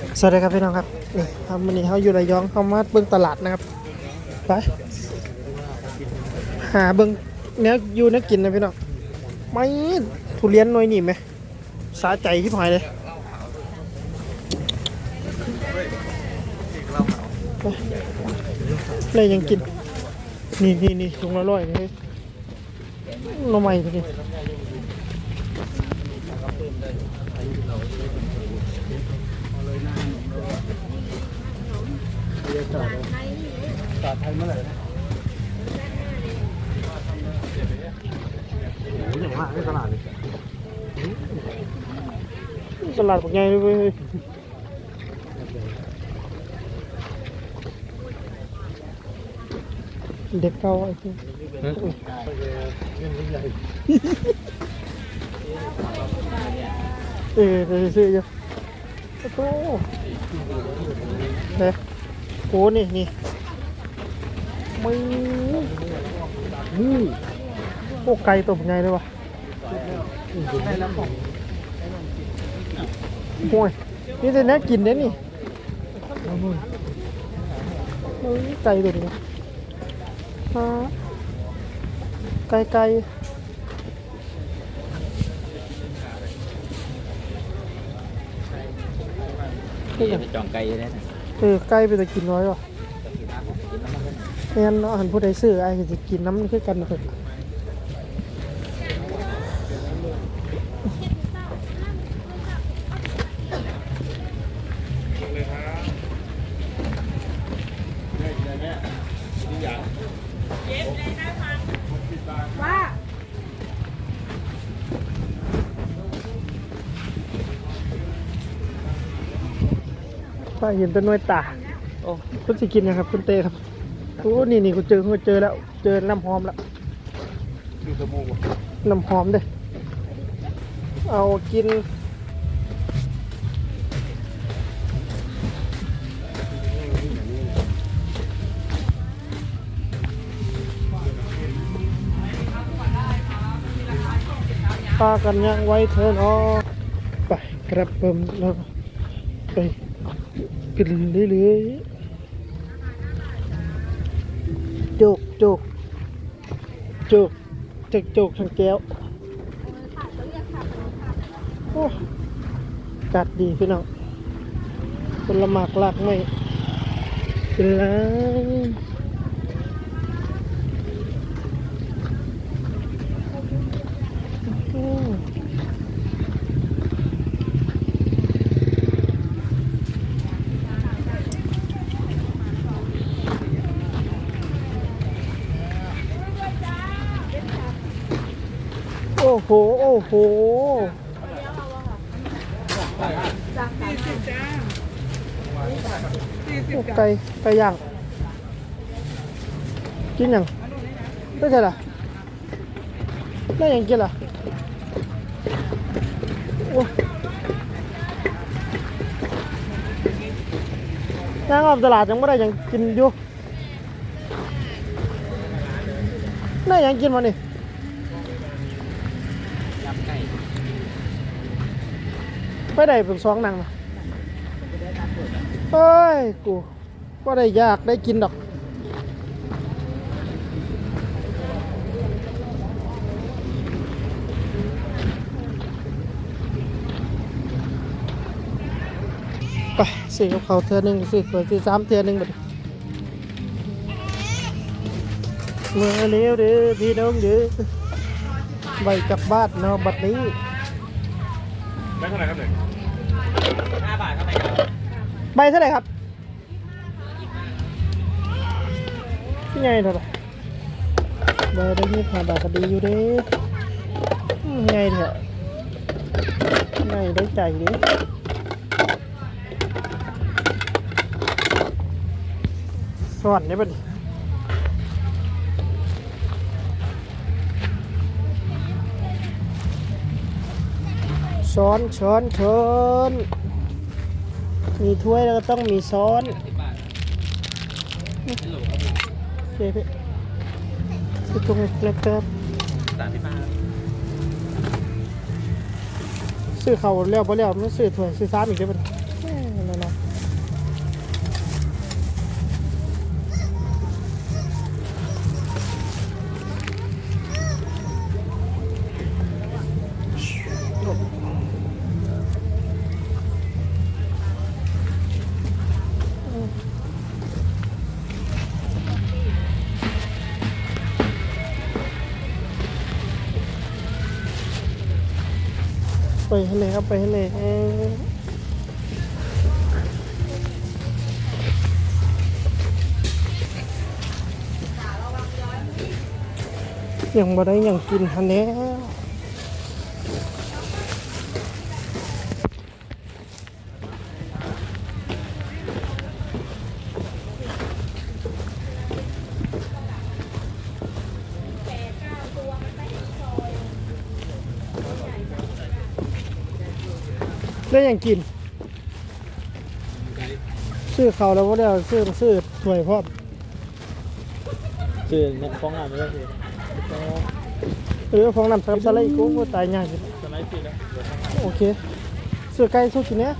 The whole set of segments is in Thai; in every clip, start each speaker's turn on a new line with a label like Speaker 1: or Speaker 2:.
Speaker 1: สวัสดีครับพี่น้องครับนี่ครับวันนี้เขาอยู่ระยองเขามาเบิ่งตลาดนะครับไปหาเบิ่งเนื้ออยู่เนื้อกินนะพี่น้องไม่ทุเรียนหน่อยหนีไหมสาใจที่พายเลยเลยยังกิน นี่นี่นี่ถุงละร้อยนี่ห น่อไม้ตัวนี้
Speaker 2: ตาไทยเมื่อไหร่นะโอ้ยอย่างมากในตลาดเลย
Speaker 1: ตลาดปักใหญ่เลยเว้ยเด็กเก่าไอ้ที่เออไปซื้ออยู่โอ้โหเฮ้ย โอ้นี่นี่มึงมูโอ้ไก่ตัวเป็นไงเลยวะโอ้ยนี่จะน่ากินเด้นี่มึงไก่ตัวนี้ฮะไก่ไก่นี่ยัง
Speaker 3: จองไก่ได้นะ
Speaker 1: เออไก่ไปแต่กินน้อยว่ะแม่นเนาะหันผู้ใดซื้อไอ้ก็จะกินน้ำคือกันเถอะ
Speaker 4: ว่า
Speaker 1: ป้าเห็นแต้นน้อยตาโอ้คุณสิกินยังครับ คุณเต้ครับโอ้นี่นี่กูเจอกูเจอแล้ว เจอน้ำหอมแล้ว
Speaker 2: อยู่สมูก
Speaker 1: น้ำหอมเด้เอากินปากันยังไว้เถินอ๋อไปกระเปิมแล้วไป ขึ้นเรื่อยๆโจกโจกโจกจกโจกทางแก้วโอ้กัดดีพี่น้องผละหมากลากไม่เป็นไรอืม โอ้โห โอ้โหโอ้ไก่ไก่ย่าง กินยังไม่ใช่ล่ะได้ยังกินล่ะโอ้ย่างออกตลาดยังไม่ได้ยังกินอยู่ได้ยังกินมานี่
Speaker 3: ยำไก่
Speaker 1: ไปได้เป็นสองหนังนะเอ้ยกูก็ได้ยากได้กินดอกไปสี่กับเขาเทือหนึ่งสี่เปิดสี่สามเทือหนึ่งบัดเมื่อเลี้ยวเด้อพี่น้องเด้อใบกลับบ้านเนาะบัดนี้
Speaker 2: ได้เท่าไหร่ครับเนี่ย
Speaker 3: ห้าบาทครับไหมครับ
Speaker 1: ใบเท่าไหร่ครับพี่ไงเท่าไหร่ใบได้ยี่สิบห้าบาทก็ดีอยู่เด้อืมไงเถอะไงได้ใจดิสอนได้ปะดิ ช้อนช้อนช้อนมีถ้วยแล้วก็ต้องมีช้อนเจ๊เพี่ซื้อตรงนี้แล้วก็
Speaker 3: สามสิบ
Speaker 1: ซื้อเขาแล้วพอแล้วมันซื้อถ้วยซื้อซ้ำอีกได้ปะ ไปให้เลยครับไปให้เลยยังบ่ได้ยังกินทันแล้ว ได้ยังกิน ซื้อเขาวแล้วว่าเดี๋ยวซื้อซื้อถ้วยพร้อม
Speaker 3: ชื่อเนี่ยฟ้องงานไม่ได้คือ
Speaker 1: เออฟองน้ำซับสไลด์กูก็ตายยากอยู่
Speaker 3: สมัยปีแล้วเดี๋ยวฟ้องงาน
Speaker 1: โอเคซื้อไก่สู้กินเนี้ย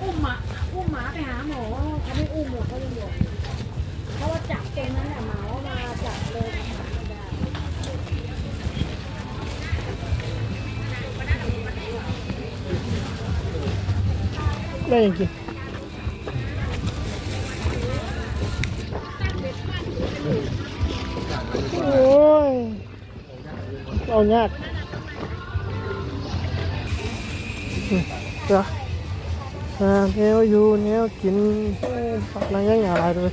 Speaker 4: อุ้มหมาอุ้มหมาไปหาหมอเขาไม่อุ้มหรอกเขายังบอ ได้
Speaker 1: ยังกินโอ้ยเอายากอืมเดี๋ยวแนวอยู่แนวกินเอ้ยปักนั่งยังอะไรด้วย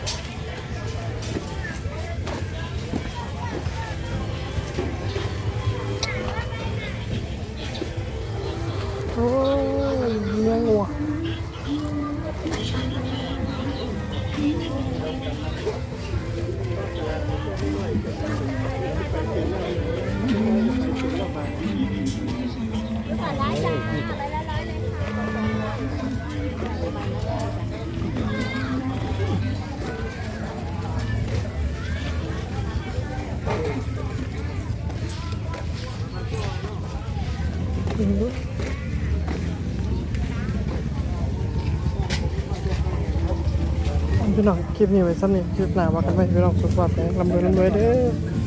Speaker 1: กินด้วยพี่น้องคลิปนี้ไว้ซ้ำนี่คลิปหน้าว่ากันไว้พี่น้องสุขภาพแข็งแรงลำรวยลำรวยเด้อ